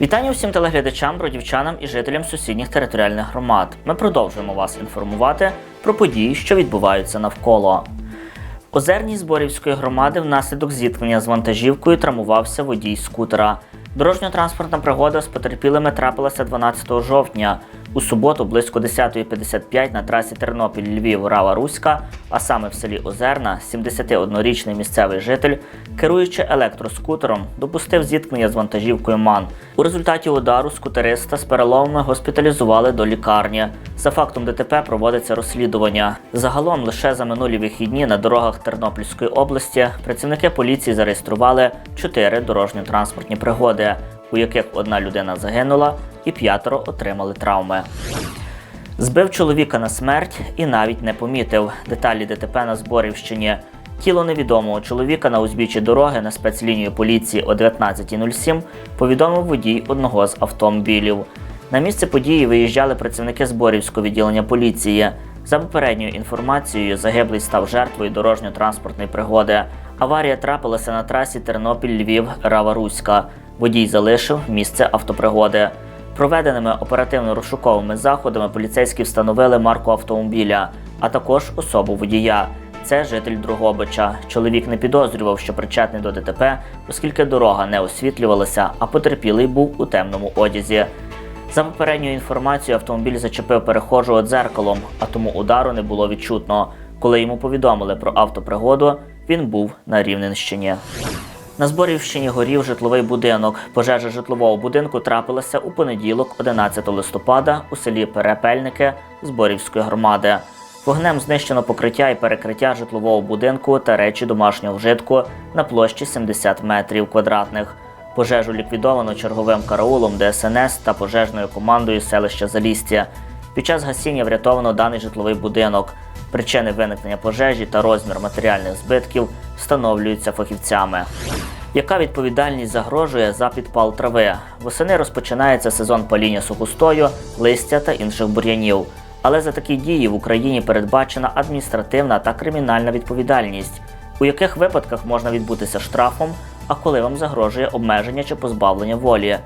Вітання всім телеглядачам, бродівчанам і жителям сусідніх територіальних громад. Ми продовжуємо вас інформувати про події, що відбуваються навколо. Озерній Зборівської громади внаслідок зіткнення з вантажівкою травмувався водій скутера. Дорожньо-транспортна пригода з потерпілими трапилася 12 жовтня. У суботу близько 10.55 на трасі Тернопіль Львів Рава Руська, а саме в селі Озерна, 71-річний місцевий житель, керуючи електроскутером, допустив зіткнення з вантажівкою МАН. У результаті удару скутериста з переломами госпіталізували до лікарні. За фактом ДТП проводиться розслідування. Загалом лише за минулі вихідні на дорогах Тернопільської області працівники поліції зареєстрували чотири дорожньо-транспортні пригоди, у яких одна людина загинула і п'ятеро отримали травми. Збив чоловіка на смерть і навіть не помітив. Деталі ДТП на Зборівщині. Тіло невідомого чоловіка на узбіччі дороги на спецлінію поліції о 19.07 повідомив водій одного з автомобілів. На місце події виїжджали працівники Зборівського відділення поліції. За попередньою інформацією, загиблий став жертвою дорожньо-транспортної пригоди. Аварія трапилася на трасі Тернопіль-Львів Рава Руська. Водій залишив місце автопригоди. Проведеними оперативно-розшуковими заходами поліцейські встановили марку автомобіля, а також особу водія. Це житель Другобича. Чоловік не підозрював, що причетний до ДТП, оскільки дорога не освітлювалася, а потерпілий був у темному одязі. За попередньою інформацією, автомобіль зачепив перехожого дзеркалом, а тому удару не було відчутно. Коли йому повідомили про автопригоду, він був на Рівненщині. На Зборівщині горів житловий будинок. Пожежа житлового будинку трапилася у понеділок, 11 листопада, у селі Перепельники Зборівської громади. Вогнем знищено покриття і перекриття житлового будинку та речі домашнього вжитку на площі 70 метрів квадратних. Пожежу ліквідовано черговим караулом ДСНС та пожежною командою селища Залістя. Під час гасіння врятовано даний житловий будинок. Причини виникнення пожежі та розмір матеріальних збитків встановлюються фахівцями. Яка відповідальність загрожує за підпал трави? Восени розпочинається сезон паління сухостою, листя та інших бур'янів. Але за такі дії в Україні передбачена адміністративна та кримінальна відповідальність, у яких випадках можна відбутися штрафом, а коли вам загрожує обмеження чи позбавлення волі.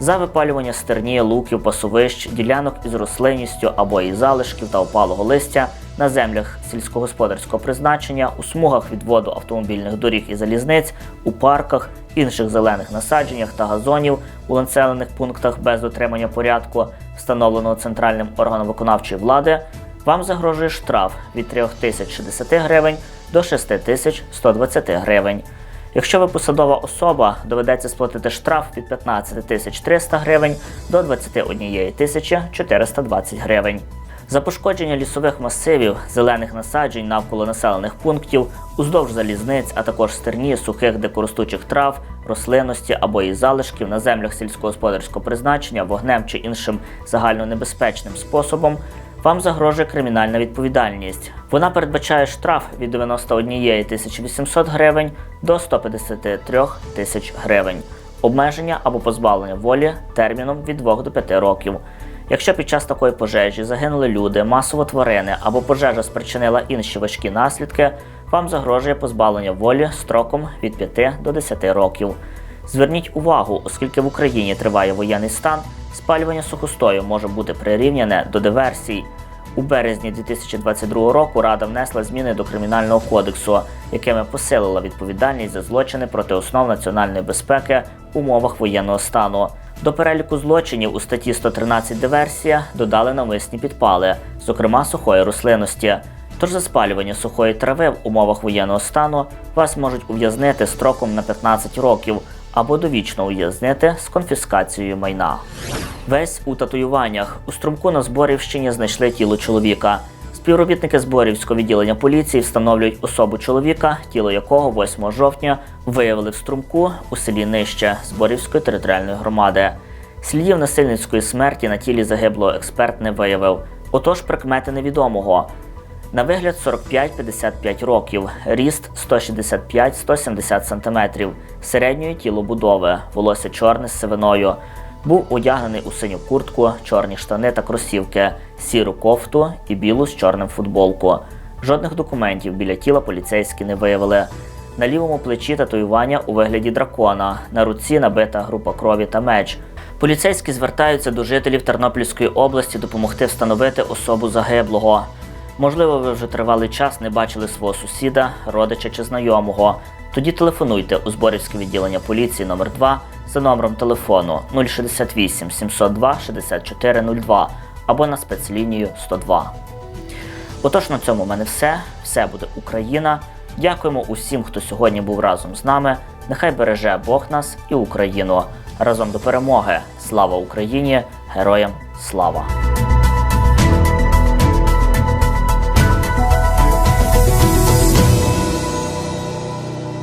За випалювання стерні, луків, пасовищ, ділянок із рослинністю або із залишків та опалого листя на землях сільськогосподарського призначення, у смугах відводу автомобільних доріг і залізниць, у парках, інших зелених насадженнях та газонів у населених пунктах без дотримання порядку, встановленого центральним органом виконавчої влади, вам загрожує штраф від 3060 гривень до 6120 гривень. Якщо ви посадова особа, доведеться сплатити штраф від 15 тисяч 300 гривень до 21 тисячі 420 гривень. За пошкодження лісових масивів, зелених насаджень навколо населених пунктів, уздовж залізниць, а також стерні, сухих дикоростучих трав, рослинності або її залишків на землях сільськогосподарського призначення, вогнем чи іншим загальнонебезпечним способом, вам загрожує кримінальна відповідальність. Вона передбачає штраф від 91 тисячі 800 гривень до 153 тисяч гривень, обмеження або позбавлення волі терміном від 2 до 5 років. Якщо під час такої пожежі загинули люди, масово тварини або пожежа спричинила інші важкі наслідки, вам загрожує позбавлення волі строком від 5 до 10 років. Зверніть увагу, оскільки в Україні триває воєнний стан, спалювання сухостою може бути прирівняне до диверсій. У березні 2022 року Рада внесла зміни до Кримінального кодексу, якими посилила відповідальність за злочини проти основ національної безпеки умовах воєнного стану. До переліку злочинів у статті 113 диверсія додали навмисні підпали, зокрема сухої рослинності. Тож за спалювання сухої трави в умовах воєнного стану вас можуть ув'язнити строком на 15 років або довічно ув'язнити з конфіскацією майна. Весь у татуюваннях у струмку на Зборівщині знайшли тіло чоловіка. Співробітники Зборівського відділення поліції встановлюють особу чоловіка, тіло якого 8 жовтня виявили в струмку у селі Нижче Зборівської територіальної громади. Слідів насильницької смерті на тілі загиблого експерт не виявив. Отож, прикмети невідомого. На вигляд 45-55 років, ріст 165-170 см, середньої тілобудови, волосся чорне з сивиною. Був одягнений у синю куртку, чорні штани та кросівки, сіру кофту і білу з чорним футболку. Жодних документів біля тіла поліцейські не виявили. На лівому плечі татуювання у вигляді дракона, на руці набита група крові та меч. Поліцейські звертаються до жителів Тернопільської області допомогти встановити особу загиблого. Можливо, ви вже тривалий час не бачили свого сусіда, родича чи знайомого. Тоді телефонуйте у Зборівське відділення поліції номер 2 за номером телефону 068 702 6402 або на спецлінію 102. Отож, на цьому в мене все. Все буде Україна. Дякуємо усім, хто сьогодні був разом з нами. Нехай береже Бог нас і Україну. Разом до перемоги. Слава Україні! Героям слава!